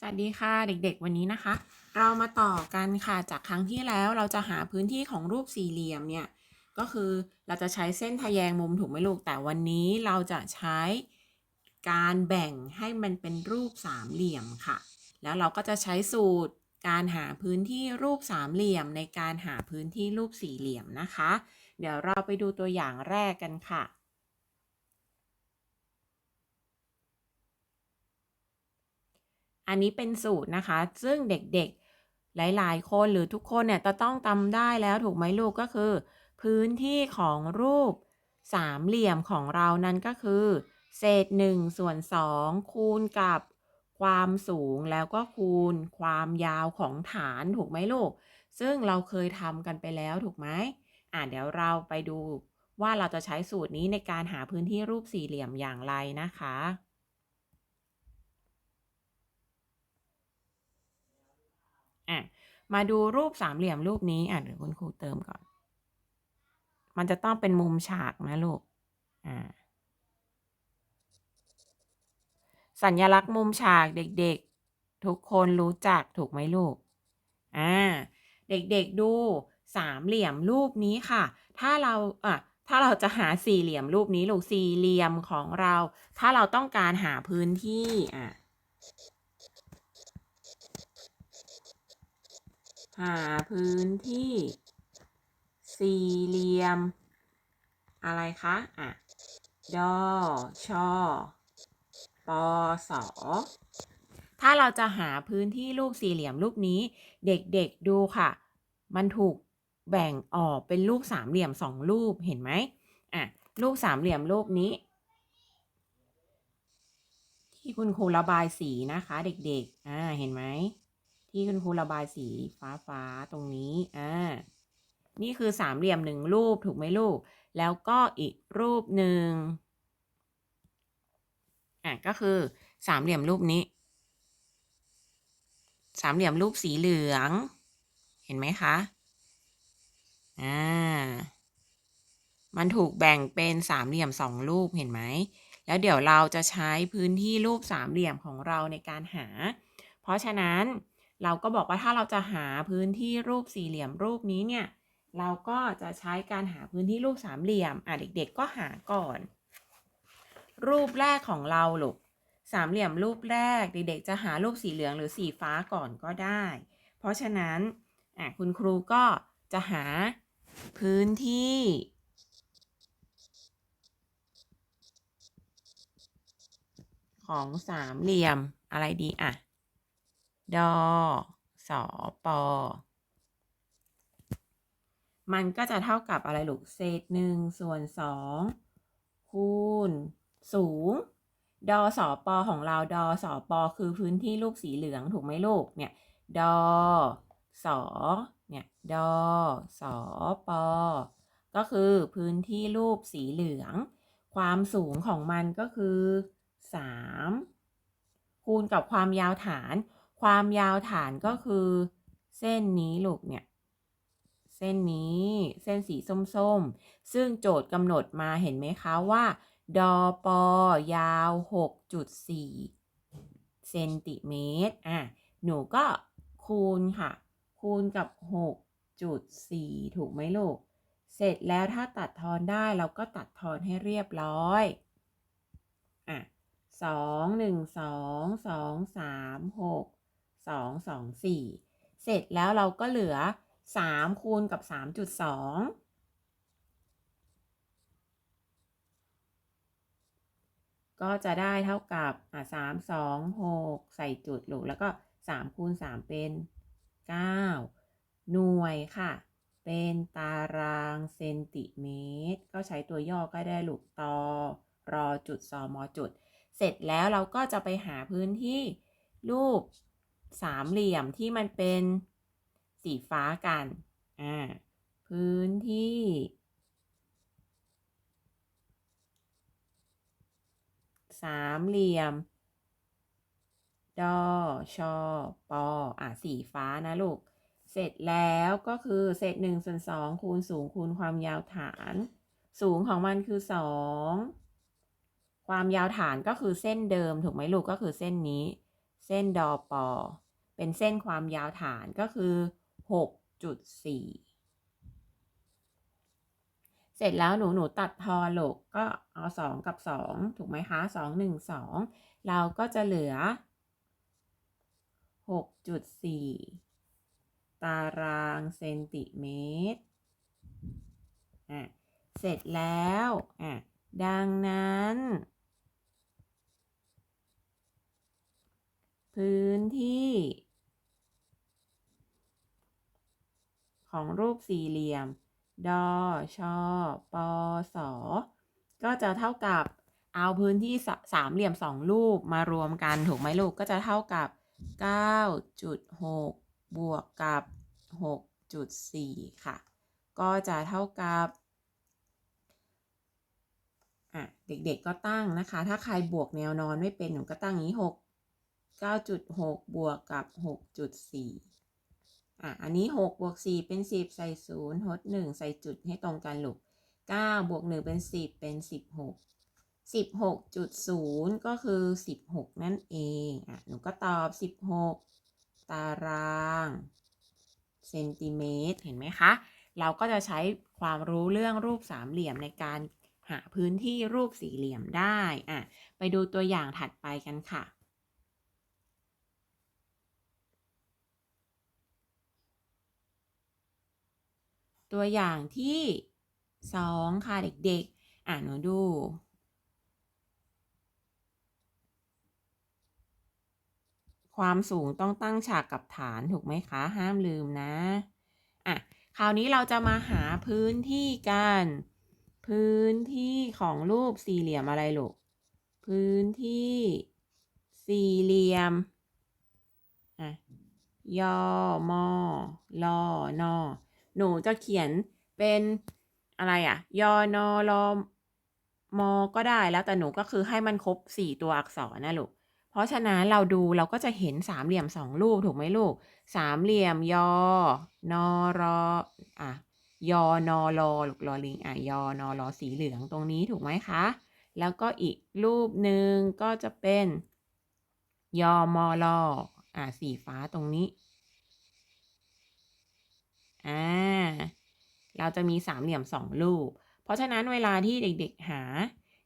สวัสดีค่ะเด็กๆ วันนี้นะคะ เรามาต่อกันค่ะจากครั้งที่แล้วเราจะหาพื้นที่ของรูปสี่เหลี่ยมเนี่ยก็คือเราจะใช้เส้นทะแยงมุมถูกไหมลูกแต่วันนี้เราจะใช้การแบ่งให้มันเป็นรูปสามเหลี่ยมค่ะ แล้วเราก็จะใช้สูตรการหาพื้นที่รูปสามเหลี่ยมในการหาพื้นที่รูปสี่เหลี่ยมนะคะ เดี๋ยวเราไปดูตัวอย่างแรกกันค่ะ อันนี้เป็นสูตรนะคะ ซึ่งเด็กๆ หลายๆ คนหรือทุกคนเนี่ยจะต้องจำได้แล้วถูกไหมลูกก็คือ พื้นที่ของรูปสามเหลี่ยมของเรานั้นก็คือ เศษ1ส่วน2คูณกับความสูงแล้วก็คูณความยาวของฐานถูกไหมลูก ซึ่งเราเคยทำกันไปแล้วถูกไหมอะเดี๋ยวเราไปดูว่าเราจะใช้สูตรนี้ในการหาพื้นที่รูปสี่เหลี่ยมอย่างไรนะคะ อะมาดูรูปสามเหลี่ยมรูปนี้อะเดี๋ยวคุณครูเติมก่อน มันจะต้องเป็นมุมฉากนะลูกอ่าสัญลักษณ์มุมฉากเด็กๆ ทุกคนรู้จักถูกไหมลูกอ่าเด็กๆดูสามเหลี่ยมรูปนี้ค่ะ ถ้าเราอะถ้าเราจะหาสี่เหลี่ยมรูปนี้ลูกสี่เหลี่ยมของเรา ถ้าเราต้องการหาพื้นที่อะ หาพื้นที่ สี่เหลี่ยม อะไรคะ อะดอชอปอสอถ้าเราจะหาพื้นที่รูปสี่เหลี่ยมรูปนี้ เด็กๆดูค่ะ มันถูกแบ่งออกเป็นรูปสามเหลี่ยมสองรูปเห็นไหมอะรูปสามเหลี่ยมรูปนี้ ที่คุณครูระบายสีนะคะ เด็กๆ อ่าเห็นไหม ที่คุณครูระบายสีฟ้าฟ้าตรงนี้ อ่า นี่คือสามเหลี่ยมหนึ่งรูปถูกไหมลูก แล้วก็อีกรูปหนึ่ง อะก็คือสามเหลี่ยมรูปนี้ สามเหลี่ยมรูปสีเหลือง เห็นไหมคะ อ่า มันถูกแบ่งเป็นสามเหลี่ยมสองรูปเห็นไหม แล้วเดี๋ยวเราจะใช้พื้นที่รูปสามเหลี่ยมของเราในการหา เพราะฉะนั้น เราก็บอกว่าถ้าเราจะหาพื้นที่รูปสี่เหลี่ยมรูปนี้เนี่ย เราก็จะใช้การหาพื้นที่รูปสามเหลี่ยม อะเด็ก ๆ ก็หาก่อน รูปแรกของเราลูกสามเหลี่ยมรูปแรกเด็กๆจะหารูปสีเหลืองหรือสีฟ้าก่อนก็ได้ เพราะฉะนั้นอะคุณครูก็จะหาพื้นที่ ของสามเหลี่ยมอะไรดีอะ ดอสอปอ มันก็จะเท่ากับอะไรลูก เศษหนึ่งส่วนสองคูณสูง ดอสอปอของเราดอสอปอคือพื้นที่รูปสีเหลืองถูกไหมลูก เนี่ย ดอสอเนี่ย ดอสอปอ ก็คือพื้นที่รูปสีเหลือง ความสูงของมันก็คือสามคูณกับความยาวฐาน ความยาวฐานก็คือ เส้นนี้ลูกเนี่ย เส้นนี้เส้นสีส้มๆ ซึ่งโจทย์กำหนดมาเห็นไหมคะว่า ดอปอยาว 6.4 เซนติเมตร อะ หนูก็คูณค่ะ คูณกับ 6.4 ถูกไหมลูก เสร็จแล้วถ้าตัดทอนได้เราก็ตัดทอนให้เรียบร้อย อะสองหนึ่งสองสองสามหก สองสองสี่เสร็จแล้วเราก็เหลือสามคูณกับสามจุดสองก็จะได้เท่ากับอะสามสองหกใส่จุดลูกแล้วก็สามคูณสามเป็นเก้าหน่วยค่ะ เป็นตารางเซนติเมตร ก็ใช้ตัวย่อก็ได้ลูกตอรอจุดซอมอจุด เสร็จแล้วเราก็จะไปหาพื้นที่รูป สามเหลี่ยมที่มันเป็นสีฟ้ากัน อ่า พื้นที่ สามเหลี่ยม ดอ ชอ ปอ อะ สีฟ้านะลูก เสร็จแล้วก็คือเศษหนึ่งส่วนสองคูณสูงคูณความยาวฐาน สูงของมันคือสองความยาวฐานก็คือเส้นเดิมถูกไหมลูกก็คือเส้นนี้ เส้นดอปอ เป็นเส้นความยาวฐานก็คือ 6.4 เสร็จแล้วหนูหนูตัดทอนลูกก็เอา 2 กับ 2 ถูกไหมคะ 2 1 2 เราก็จะเหลือ 6.4 ตารางเซนติเมตรอะเสร็จแล้วอะดังนั้นพื้นที่ ของรูปสี่เหลี่ยม ดอชอปอสอก็จะเท่ากับเอาพื้นที่สามเหลี่ยมสองรูปมารวมกันถูกไหมลูกก็จะเท่ากับ 9.6 บวกกับ 6.4 ค่ะ ก็จะเท่ากับเด็กๆก็ตั้งนะคะ ถ้าใครบวกแนวนอนไม่เป็นหนูก็ตั้งอย่างนี้ 6 9.6 บวกกับ 6.4 อะอันนี้6บวก4เป็น 10 ใส่0ทด1ใส่จุดให้ตรงกันลูก9บวก1เป็น 10 เป็น 16 16.0 ก็คือ 16 นั่นเองอะหนูก็ตอบ 16 ตารางเซนติเมตรเห็นไหมคะ เราก็จะใช้ความรู้เรื่องรูปสามเหลี่ยมในการหาพื้นที่รูปสี่เหลี่ยมได้อะไปดูตัวอย่างถัดไปกันค่ะ ตัวอย่างที่สองค่ะเด็กๆ อ่านหนูดู ความสูงต้องตั้งฉากกับฐานถูกไหมคะ ห้ามลืมนะ อะ คราวนี้เราจะมาหาพื้นที่กัน พื้นที่ของรูปสี่เหลี่ยมอะไรลูก พื้นที่สี่เหลี่ยม อะยอมอลอนอ หนูจะเขียนเป็นอะไรอะยอนอรอมอก็ได้แล้วแต่หนูก็คือให้มันครบสี่ตัวอักษรนะลูก เพราะฉะนั้นเราดูเราก็จะเห็นสามเหลี่ยมสองรูปถูกไหมลูก สามเหลี่ยมยอนอรออะยอนอรอลูกรอลิงอะยอนอรอสีเหลืองตรงนี้ถูกไหมคะ แล้วก็อีกรูปหนึ่งก็จะเป็นยอมอลออะสีฟ้าตรงนี้ อ่า เราจะมีสามเหลี่ยมสองรูป เพราะฉะนั้นเวลาที่เด็กๆหา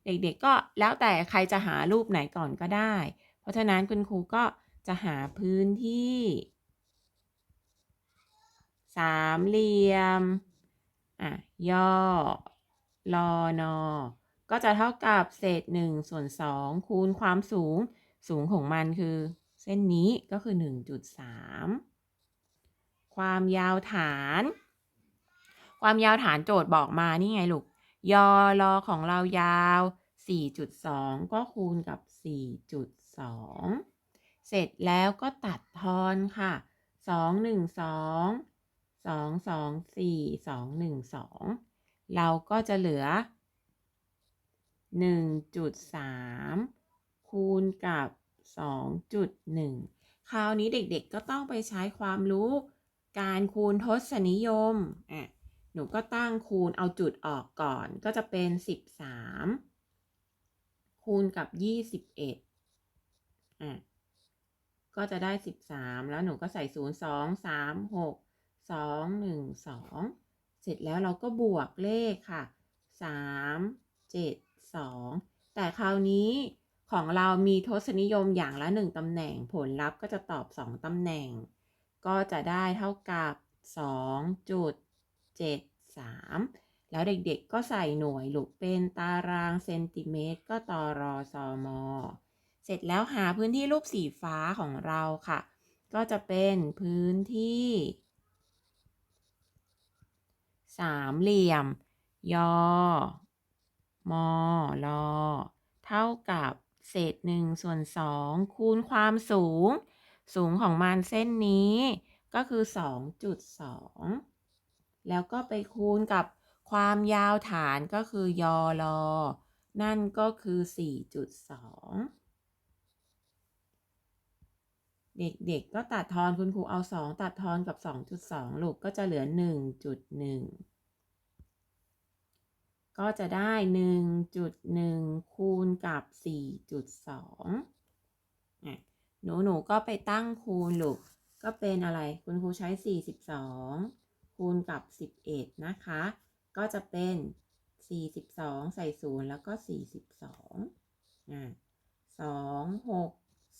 เด็กๆก็แล้วแต่ใครจะหารูปไหนก่อนก็ได้ เพราะฉะนั้นคุณครูก็จะหาพื้นที่ สามเหลี่ยม อะ ย่อลอนอ ก็จะเท่ากับเศษหนึ่งส่วนสองคูณความสูง สูงของมันคือ เส้นนี้ก็คือ 1.3 ความยาวฐาน ความยาวฐานโจทย์บอกมานี่ไงลูกยอรอของเรายาว 4.2 ก็คูณกับ 4.2 เสร็จแล้วก็ตัดทอนค่ะ 2 1 2 2 2 4 2 1 2 เราก็จะเหลือ 1.3 คูณกับ 2.1 คราวนี้เด็กๆก็ต้องไปใช้ความรู้ การคูณทศนิยมอะหนูก็ตั้งคูณเอาจุดออกก่อนก็จะเป็น 13 คูณกับ 21อะก็จะได้ 13 แล้วหนูก็ใส่ 0 2 3 6 2 1 2 เสร็จแล้วเราก็บวกเลขค่ะ 3 7 2 แต่คราวนี้ของเรามีทศนิยมอย่างละ 1ตำแหน่งผลลัพธ์ก็จะตอบ 2ตำแหน่ง ก็จะได้เท่ากับ 2.73 แล้วเด็กๆก็ใส่หน่วยลูกเป็นตารางเซนติเมตร ก็ตอรอซอมอ เสร็จแล้วหาพื้นที่รูปสีฟ้าของเราค่ะ ก็จะเป็นพื้นที่สามเหลี่ยม ยอ มอลอ เท่ากับเศษหนึ่งส่วนสองคูณความสูง สูงของมันเส้นนี้ก็คือ 2.2 แล้วก็ไปคูณกับความยาวฐานก็คือยอลอ นั่นก็คือ 4.2 เด็กๆก็ตัดทอนคุณครูเอา 2 ตัดทอนกับ 2.2 ลูกก็จะเหลือ 1.1 ก็จะได้ 1.1 คูณกับ 4.2อะ หนูหนูก็ไปตั้งคูณลูก ก็เป็นอะไร คุณครูใช้ 42 คูณกับ 11 นะคะ ก็จะเป็น 42 ใส่ศูนย์แล้วก็ 42อ่า2 6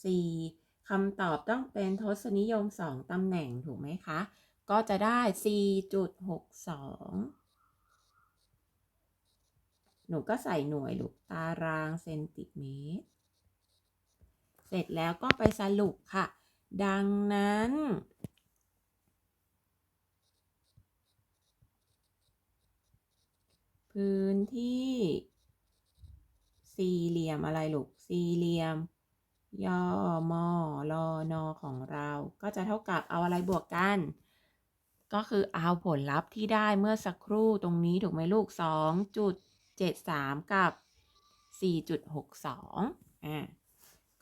4คำตอบต้องเป็นทศนิยม 2ตำแหน่งถูกไหมคะ ก็จะได้ 4.62หนูก็ใส่หน่วยลูกตารางเซนติเมตร เสร็จแล้วก็ไปสรุปค่ะ ดังนั้น พื้นที่ สี่เหลี่ยมอะไรลูก สี่เหลี่ยม ย่อมอลอนอของเราก็จะเท่ากับเอาอะไรบวกกัน ก็คือเอาผลลัพธ์ที่ได้เมื่อสักครู่ตรงนี้ถูกไหมลูก 2.73 กับ 4.62อ่า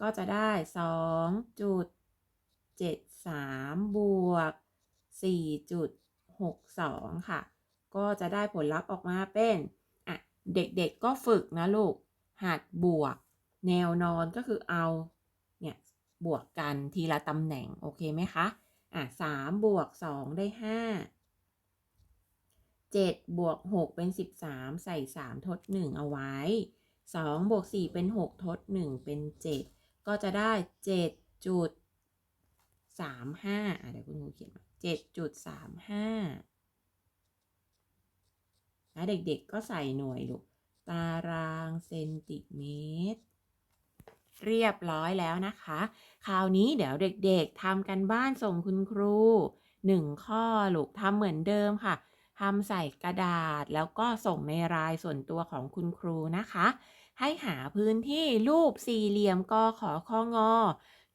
ก็จะได้ 2.73 บวก 4.62 ค่ะ ก็จะได้ผลลัพธ์ออกมาเป็น อะ เด็กๆก็ฝึกนะลูก หัดบวก แนวนอนก็คือเอา เนี่ย บวกกันทีละตำแหน่ง โอเคไหมคะ อะสามบวกสองได้ห้าเจ็ดบวกหกเป็นสิบสามใส่สามทดหนึ่งเอาไว้สองบวกสี่เป็นหกทดหนึ่งเป็นเจ็ด ก็จะได้เจ็ดจุดสามห้าเดี๋ยวคุณครูเขียนเจ็ดจุดสามห้าแล้วเด็กๆก็ใส่หน่วยลูกตารางเซนติเมตร เรียบร้อยแล้วนะคะ คราวนี้เดี๋ยวเด็กๆทำกันบ้านส่งคุณครูหนึ่งข้อลูกทำเหมือนเดิมค่ะทำใส่กระดาษแล้วก็ส่งในรายส่วนตัวของคุณครูนะคะ ให้หาพื้นที่รูปสี่เหลี่ยมกขอข้องอ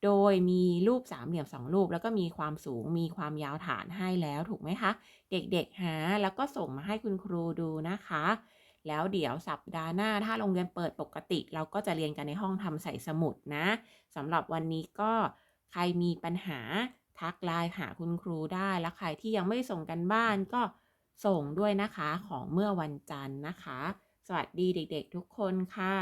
โดยมีรูปสามเหลี่ยมสองรูป แล้วก็มีความสูงมีความยาวฐานให้แล้วถูกไหมคะ เด็กๆหาแล้วก็ส่งมาให้คุณครูดูนะคะ แล้วเดี๋ยวสัปดาห์หน้าถ้าโรงเรียนเปิดปกติ เราก็จะเรียนกันในห้องทำใส่สมุดนะสำหรับวันนี้ก็ใครมีปัญหาทักไลน์หาคุณครูได้ แล้วใครที่ยังไม่ส่งกันบ้านก็ส่งด้วยนะคะของเมื่อวันจันทร์นะคะ สวัสดีเด็กๆทุกคนค่ะ